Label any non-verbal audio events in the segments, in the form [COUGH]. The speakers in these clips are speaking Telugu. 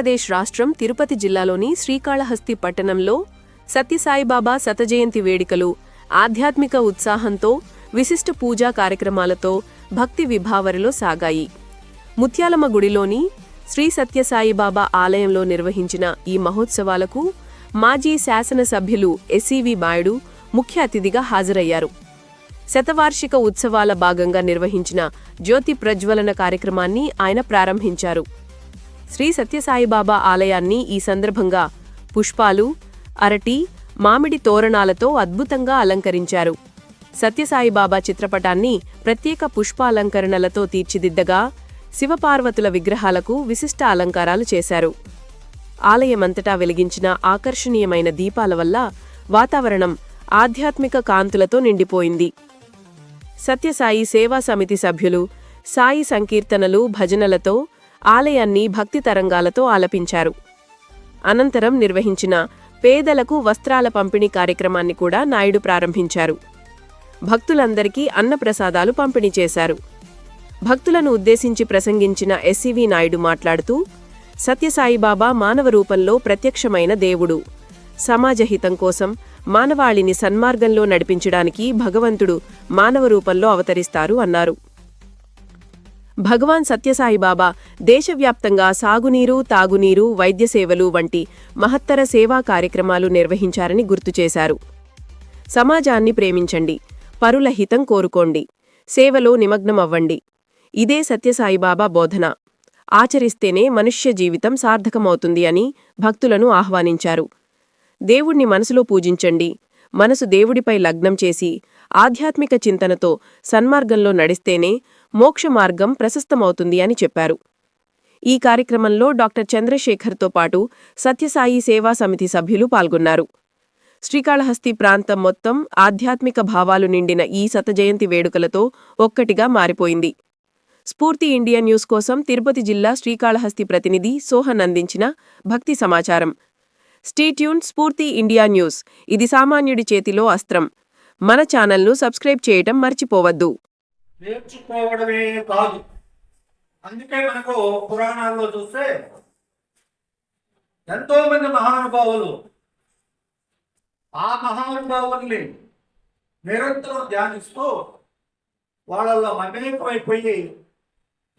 ఆంధ్రప్రదేశ్ రాష్ట్రం తిరుపతి జిల్లాలోని శ్రీకాళహస్తి పట్టణంలో సత్యసాయిబాబా శతజయంతి వేడుకలు ఆధ్యాత్మిక ఉత్సాహంతో విశిష్ట పూజా కార్యక్రమాలతో భక్తి విభావరిలో సాగాయి. ముత్యాలమ్మ గుడిలోని శ్రీ సత్యసాయిబాబా ఆలయంలో నిర్వహించిన ఈ మహోత్సవాలకు మాజీ శాసనసభ్యులు ఎస్సీవి బాయుడు ముఖ్య అతిథిగా హాజరయ్యారు. శతవార్షిక ఉత్సవాల భాగంగా నిర్వహించిన జ్యోతి ప్రజ్వలన కార్యక్రమాన్ని ఆయన ప్రారంభించారు. శ్రీ సత్యసాయిబాబా ఆలయాన్ని ఈ సందర్భంగా పుష్పాలు అరటి మామిడి తోరణాలతో అద్భుతంగా అలంకరించారు. సత్యసాయిబాబా చిత్రపటాన్ని ప్రత్యేక పుష్పాలంకరణలతో తీర్చిదిద్దగా శివపార్వతుల విగ్రహాలకు విశిష్ట అలంకారాలు చేశారు. ఆలయమంతటా వెలిగించిన ఆకర్షణీయమైన దీపాల వల్ల వాతావరణం ఆధ్యాత్మిక కాంతులతో నిండిపోయింది. సత్యసాయి సేవా సమితి సభ్యులు సాయి సంకీర్తనలు భజనలతో ఆలయాన్ని భక్తి తరంగాలతో ఆలపించారు. అనంతరం నిర్వహించిన పేదలకు వస్త్రాల పంపిణీ కార్యక్రమాన్ని కూడా నాయుడు ప్రారంభించారు. భక్తులందరికీ అన్నప్రసాదాలు పంపిణీ చేశారు. భక్తులను ఉద్దేశించి ప్రసంగించిన ఎస్సీవీ నాయుడు మాట్లాడుతూ సత్యసాయిబాబా మానవ రూపంలో ప్రత్యక్షమైన దేవుడు. సమాజహితం కోసం మానవాళిని సన్మార్గంలో నడిపించడానికి భగవంతుడు మానవ రూపంలో అవతరిస్తారు అన్నారు. భగవాన్ సత్యసాయిబాబా దేశవ్యాప్తంగా సాగునీరు తాగునీరు వైద్య సేవలు వంటి మహత్తర సేవా కార్యక్రమాలు నిర్వహించారని గుర్తు చేశారు. సమాజాన్ని ప్రేమించండి పరుల హితం కోరుకోండి సేవలో నిమగ్నమవ్వండి. ఇదే సత్యసాయిబాబా బోధన. ఆచరిస్తేనే మనుష్య జీవితం సార్థకమవుతుంది అని భక్తులను ఆహ్వానించారు. దేవుణ్ణి మనసులో పూజించండి మనసు దేవుడిపై లగ్నం చేసి ఆధ్యాత్మిక చింతనతో సన్మార్గంలో నడిస్తేనే మోక్ష మార్గం ప్రశస్తమవుతుంది అని చెప్పారు. ఈ కార్యక్రమంలో డాక్టర్ చంద్రశేఖర్తో పాటు సత్యసాయి సేవా సమితి సభ్యులు పాల్గొన్నారు. శ్రీకాళహస్తి ప్రాంతం మొత్తం ఆధ్యాత్మిక భావాలు నిండిన ఈ శతజయంతి వేడుకలతో ఒక్కటిగా మారిపోయింది. స్ఫూర్తి ఇండియా న్యూస్ కోసం తిరుపతి జిల్లా శ్రీకాళహస్తి ప్రతినిధి సోహన్ అందించిన భక్తి సమాచారం. స్టీట్యూన్ స్ఫూర్తి ఇండియా న్యూస్. ఇది సామాన్యుడి చేతిలో అస్త్రం. మన ఛానల్ను సబ్స్క్రైబ్ చేయటం మర్చిపోవద్దు. నేర్చుకోవడమే కాదు. అందుకే మనకు పురాణాల్లో చూస్తే ఎంతో మంది మహానుభావులు ఆ మహానుభావుల్ని నిరంతరం ధ్యానిస్తూ వాళ్ళల్లో మమేకమైపోయి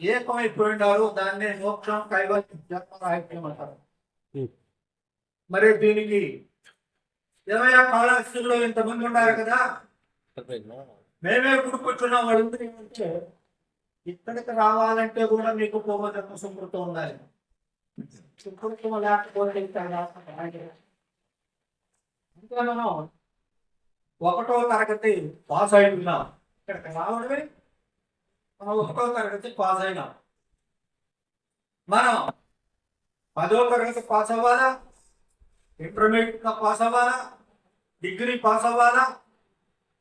ఏకమైపోయినారు దాన్నే మోక్షం కైవల్యం జన్మరాహిత్యం అంటారు. మరి దీనికి ఇరవై కాళహస్తిలో ఇంతమంది ఉన్నారు కదా? మేమే కూర్చున్నాం వాళ్ళందరూ ఏమంటే ఇక్కడికి రావాలంటే కూడా మీకు పూర్వజన్మ సుమృతం ఉండాలి. సుమృతం లేకపోతే ఇక్కడ అంటే మనం ఒకటో తరగతి పాస్ అయినాం ఇక్కడికి రావడమే మనం ఒకటో తరగతి పాస్ అయినాం. మనం పదో తరగతి పాస్ అవ్వాలా? ఇంటర్మీడియట్ పాస్ అవ్వాలా? డిగ్రీ పాస్ అవ్వాలా?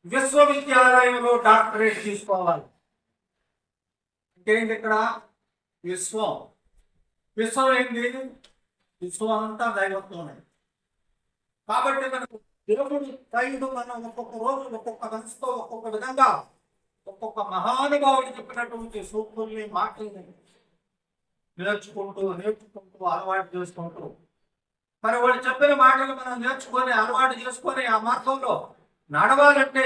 విశ్వవిద్యాలయంలో డాక్టరేట్ తీసుకోవాలి. ఇంకేంటి ఇక్కడ? విశ్వం. విశ్వం ఏంటి విశ్వం అంతా దైవత్వమే. కాబట్టి మనకు దేవుడు దైవుడు మనం ఒక్కొక్క రోజు ఒక్కొక్క మనసుతో ఒక్కొక్క విధంగా ఒక్కొక్క మహానుభావుడు చెప్పినటువంటి సూక్తుల్ని మాటల్ని నేర్చుకుంటూ నేర్చుకుంటూ అలవాటు చేసుకుంటూ మరి వాళ్ళు చెప్పిన మాటలు మనం నేర్చుకొని అలవాటు చేసుకొని ఆ మార్గంలో నడవాలంటే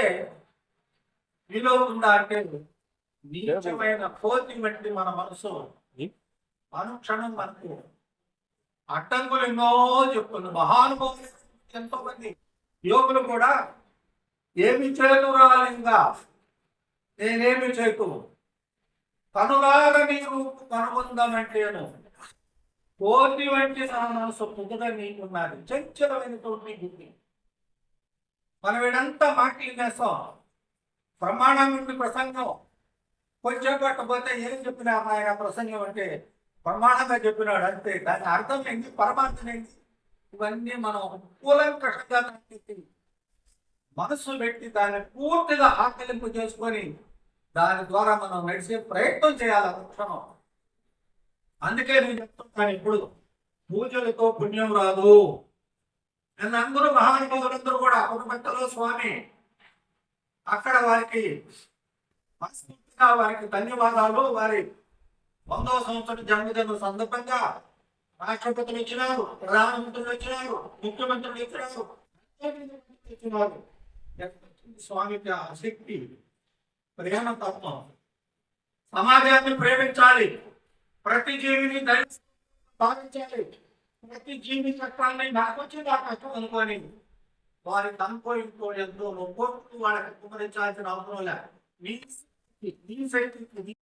వీలవుతుందా అంటే నీచమైన కోతి వంటి మన మనసు. అనుక్షణం మనకు అడ్డంకులు ఎన్నో చెప్తుంది. మహానుభావులు ఎంతో మంది యోగులు కూడా ఏమి చేతురాలింగా నేనేమి చేతు కనులార నీకు కనుగొందామంటేను కోటి వంటి నా మనసు నీకున్నది చంచలమైనటువంటి బుద్ధి మనం వీడంతా మాటలు చేస్తాం ప్రమాణం నుండి ప్రసంగం. కొంచెం పట్టకపోతే ఏం చెప్పినా ఆయన ప్రసంగం అంటే ప్రమాణంగా చెప్పినాడు అంతే. దాని అర్థం ఏంటి? పరమార్థం ఏంటి? ఇవన్నీ మనం కూలంకషంగా దానికి మనస్సు పెట్టి దాన్ని పూర్తిగా ఆకలింపు చేసుకొని దాని ద్వారా మనం నడిచే ప్రయత్నం చేయాలి. అనుక్షణం అందుకే నేను చెప్తున్నాను ఇప్పుడు పూజలతో పుణ్యం రాదు. నిన్న అందరూ మహానుభావులందరూ కూడా ఒక పెద్దలో స్వామి అక్కడ వారికి మనస్ఫూర్తిగా వారికి ధన్యవాదాలు. వారి వందవ సంవత్సరం జన్మదిన సందర్భంగా రాష్ట్రపతులు ఇచ్చినారు ప్రధానమంత్రులు ఇచ్చినారు ముఖ్యమంత్రులు ఇచ్చినారు. ఇచ్చినారు. స్వామికి శక్తి ప్రేమ తత్వం సమాజాన్ని ప్రేమించాలి. ప్రతి జీవిని భావించాలి ప్రతి జీవి చట్టాన్ని నాకు వచ్చి ఆ కష్టం అనుకోని వారి తనకో ఇంకో ఎంతో ఒక్కొక్కరు వాళ్ళకి కుమరించాల్సిన అవసరం లేదు. నీ నీ శక్తికి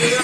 Yeah. [LAUGHS]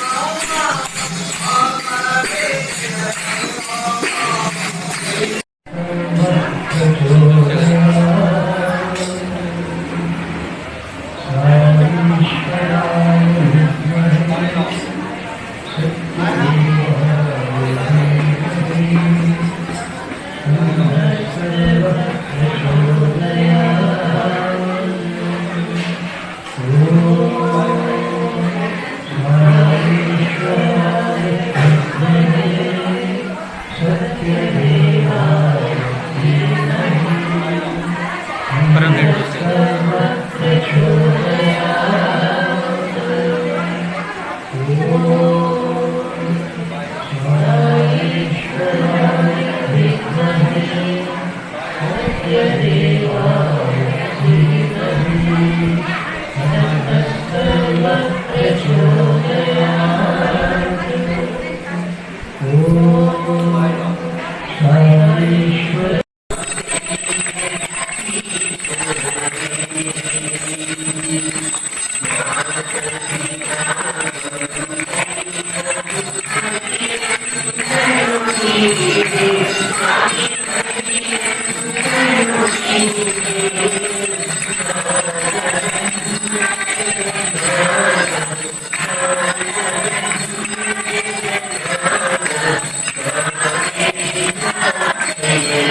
Amen.